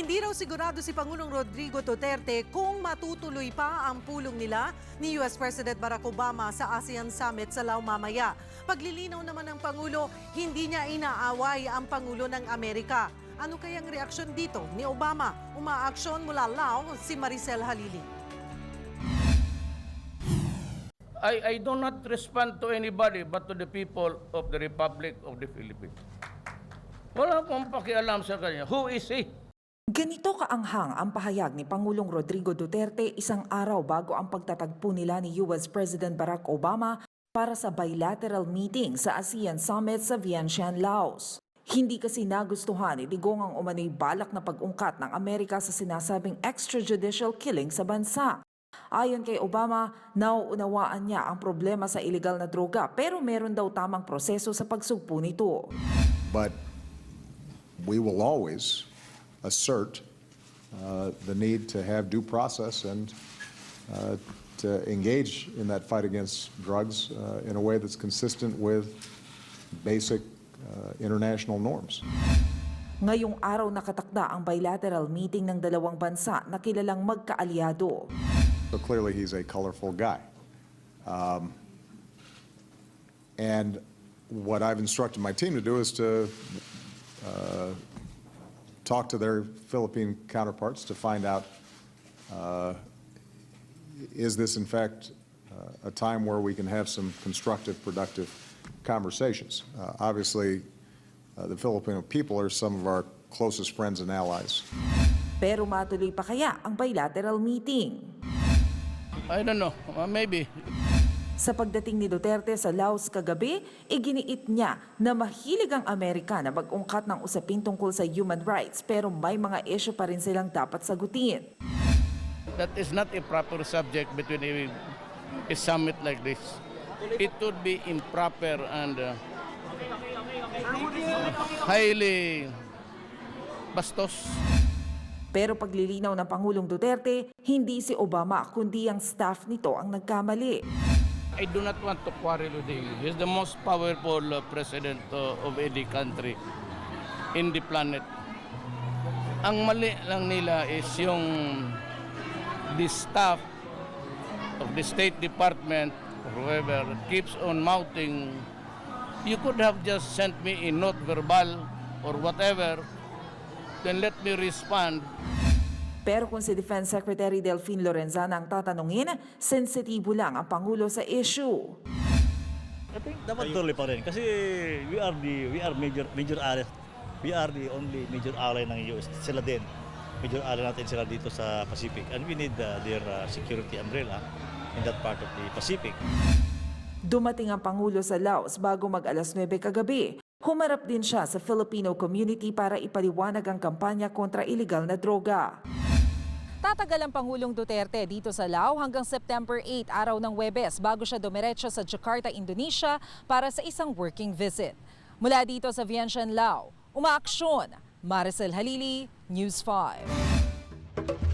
Hindi raw sigurado si Pangulong Rodrigo Duterte kung matutuloy pa ang pulong nila ni US President Barack Obama sa ASEAN Summit sa Lao mamaya. Paglilinaw naman ng Pangulo, hindi niya inaaway ang Pangulo ng Amerika. Ano kayang reaksyon dito ni Obama? Umaaksyon mula Lao si Maricel Halili. I, I do not respond to anybody but to the people of the Republic of the Philippines. Wala akong pakialam sa kanya. Who is he? Ganito kaanghang ang pahayag ni Pangulong Rodrigo Duterte isang araw bago ang pagtatagpo nila ni US President Barack Obama para sa bilateral meeting sa ASEAN Summit sa Vientiane, Laos. Hindi kasi nagustuhan ni Digong ang umano'y balak na pag-ungkat ng Amerika sa sinasabing extrajudicial killing sa bansa. Ayon kay Obama, nauunawaan niya ang problema sa ilegal na droga pero meron daw tamang proseso sa pagsugpo nito. But we will always assert uh, the need to have due process and uh, to engage in that fight against drugs uh, in a way that's consistent with basic uh, international norms. Ngayong araw nakatakda ang bilateral meeting ng dalawang bansa na kilalang magkaalyado. So clearly, he's a colorful guy. Um, and what I've instructed my team to do is to uh, talk to their Philippine counterparts to find out uh, is this, in fact, uh, a time where we can have some constructive, productive conversations? Uh, obviously, uh, the Filipino people are some of our closest friends and allies. Pero matuloy pa kaya ang bilateral meeting? I don't know. Uh, maybe. Sa pagdating ni Duterte sa Laos kagabi, iginiit niya na mahilig ang Amerika na mag-ungkat ng usapin tungkol sa human rights pero may mga issue pa rin silang dapat sagutin. That is not a proper subject between a, a summit like this. It would be improper and uh, highly bastos. Pero paglilinaw ng Pangulong Duterte, hindi si Obama kundi ang staff nito ang nagkamali. I do not want to quarrel with him. He's the most powerful uh, president uh, of any country in the planet. Ang mali lang nila is yung the staff of the State Department whoever keeps on mouthing, you could have just sent me a note verbal or whatever, then let me respond Pero kung si Defense Secretary Delphine Lorenzana ang tatanungin, sensitibo lang ang Pangulo sa issue. I think dapat tuloy pa rin. Kasi we are the we are major major ally. We are the only major ally ng US sila din. Major ally natin sila dito sa Pacific. And we need uh, their uh, security umbrella in that part of the Pacific. Dumating ang Pangulo sa Laos bago mag alas 9 kagabi. Humarap din siya sa Filipino community para ipaliwanag ang kampanya kontra iligal na droga. Tatagal ang Pangulong Duterte dito sa Lao hanggang September 8, araw ng Webes, bago siya dumiretso sa Jakarta, Indonesia para sa isang working visit. Mula dito sa Vientiane, Lao, umaaksyon. Maricel Halili, News 5.